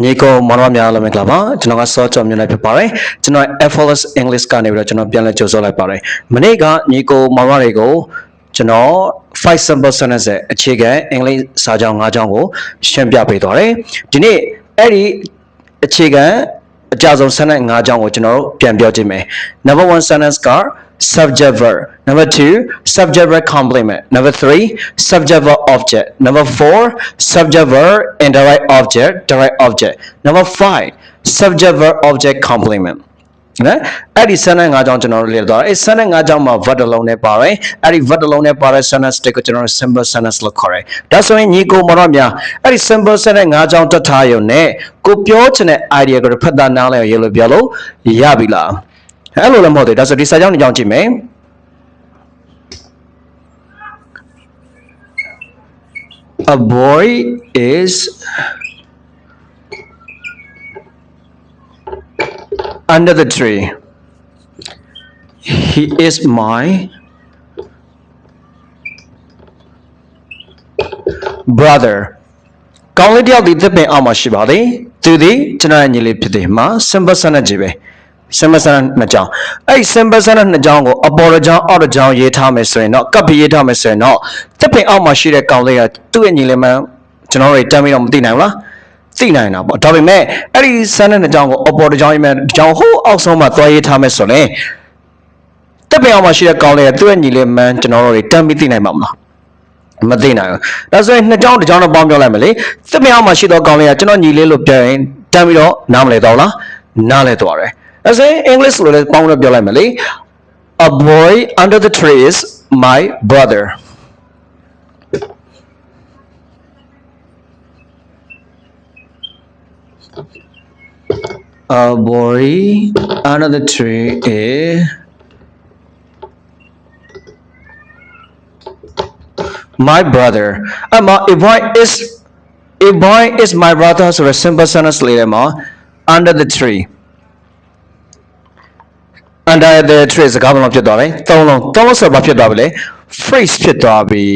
ညီကိုမောင်နှမများအားလုံးမင်္ဂလာပါကျွန်တော်ကစောကျော်မြင့်လိုက်ဖြစ်ပါတယ်ကျွန်တော် Effortless English ကနေပြီးတော့ကျွန်တော်ပြန်လည်ကြိုဆိုလိုက်ပါတယ်မနေ့ကညီကိုမောင်နှမတွေကိုကျွန်တော် five simple sentences ရဲ့အခြေခံအင်္ဂလိပ်စာကြောင်း၅ကြောင်းကိုရှင်းပြပေးသွားတယ်ဒီနေ့အဲ့ဒီအခြေခံအကြဆုံး sentence ၅ကြောင်းကိုကျွန်တော်တို့ပြန်ပြောကြည့်မယ် number 1 sentence က subject verb number 2 subject verb complement number 3 subject verb object number 4 subject verb indirect object direct object number 5 subject verb object complement နော်အဲ့ဒီ sentence ၅ကြောင်းကျွန်တော်တို့လေ့လာတော့အဲ့ sentence ၅ကြောင်းမှာ verb တစ်လုံးနဲ့ပါတယ်အဲ့ဒီ verb တစ်လုံးနဲ့ပါတဲ့ sentence တွေကိုကျွန်တော်တို့ simple sentence လို့ခေါ်တယ်ဒါဆိုရင်ညီကိုမတော်များအဲ့ဒီ simple sentence ၅ကြောင်းတက်ထားရုံနဲ့ကိုပြောချင်တဲ့ idea ကိုဖတ်တာနားလည်ရလို့ပြောလို့ရပြီလားအဲ့လိုလည်းမဟုတ်သေးဘူးဒါဆိုဒီစာကြောင်းတစ်ကြောင်းကြည့်မယ် A boy is under the tree. He is my brother. ကောင်းလေးတယောက်ဒီသစ်ပင်အောက်မှာရှိပါသည်။သူသည်ကျွန်တော်ရဲ့ညီလေးဖြစ်တယ်မှာ simple sentence ကြီးပဲ။ simple sentence နှစ်ကြောင်း။အဲ့ဒီ simple sentence နှစ်ကြောင်းကို upper တစ်ကြောင်း outer တစ်ကြောင်းရေးထားမယ်ဆိုရင်တော့ကပ်ပြီးရေးထားမယ်ဆိုရင်တော့သစ်ပင်အောက်မှာရှိတဲ့ကောင်းလေးကသူ့ရဲ့ညီလေးမှန်ကျွန်တော်တို့တမ်းပြီးတော့မသိနိုင်ဘူးလား။သိနိုင်တာပေါ့။ဒါပေမဲ့အဲ့ဒီ sentence နှစ်ကြောင်းကို upper တစ်ကြောင်းရေးမယ်တစ်ကြောင်းဟိုးအောက်ဆုံးမှာသွားရေးထားမယ်ဆိုရင်တက်ပင်အောင်မှာရှိတဲ့ကောင်းလေးကသူ့ရဲ့ညီလေးမှန်ကျွန်တော်တို့တွေတမ်းပြီးသိနိုင်မှာမလားမသိနိုင်ဘူးဒါဆိုရင်နှစ်ကြောင်းတစ်ကြောင်းတော့ပေါင်းပြောလိုက်မလေတက်ပင်အောင်မှာရှိတဲ့ကောင်းလေးကကျွန်တော်ညီလေးလို့ပြောရင်တမ်းပြီးတော့နားမလဲတော့လားနားလဲတော့တယ် ဒါဆိုရင် English လို့လည်းပေါင်းလို့ပြောလိုက်မလေ A boy under the tree is my brother A boy under the tree is my brother အမ a boy is a boy is my brother ဆိုရယ် simple sentence လေးထဲမှာ under the tree Under the tree စကားဘယ်လိုဖြစ်သွားလဲသုံးလုံးသုံးလုံးဆိုတော့ဘာဖြစ်သွားပြီလဲ phrase ဖြစ်သွားပြီ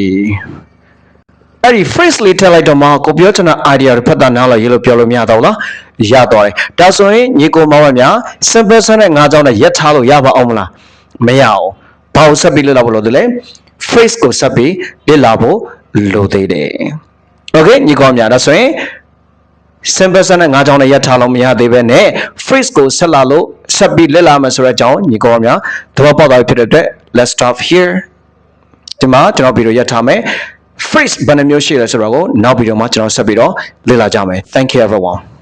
အဲ့ဒီ phrase လေးထည့်လိုက်တော့မှကိုပြောချင်တဲ့ idea တွေဖတ်တာနားလို့ရေးလို့ပြောလို့မရတော့ဘူးလားရသွားတယ်ဒါဆိုရင်ညီကိုမောင်မများ simple sentence ၅ကြောင်းနဲ့ရက်ထားလို့ရပါအောင်မလားမရအောင်ဘာလို့ဆက်ပြီးလေ့လာဖို့လို့လဲ phrase ကိုဆက်ပြီးလေ့လာဖို့လိုသေးတယ် okay ညီကောင်များဒါဆိုရင် simple sentence ၅ကြောင်းနဲ့ရက်ထားလို့မရသေးပဲနဲ့ phrase ကိုဆက်လာလို့ ဆက်ပြီးလေ့လာမယ်ဆိုတဲ့အကြောင်းညီကောင်များသဘောပေါက်သွားပြီဖြစ်တဲ့အတွက် let's stop here ဒီမှာကျွန်တော်ဗီဒီယိုရက်ထားမယ် phrase ဘယ်နှမျိုးရှိလဲဆိုတော့ကိုနောက်ဗီဒီယိုမှာကျွန်တော်ဆက်ပြီးတော့လေ့လာကြမယ် thank you everyone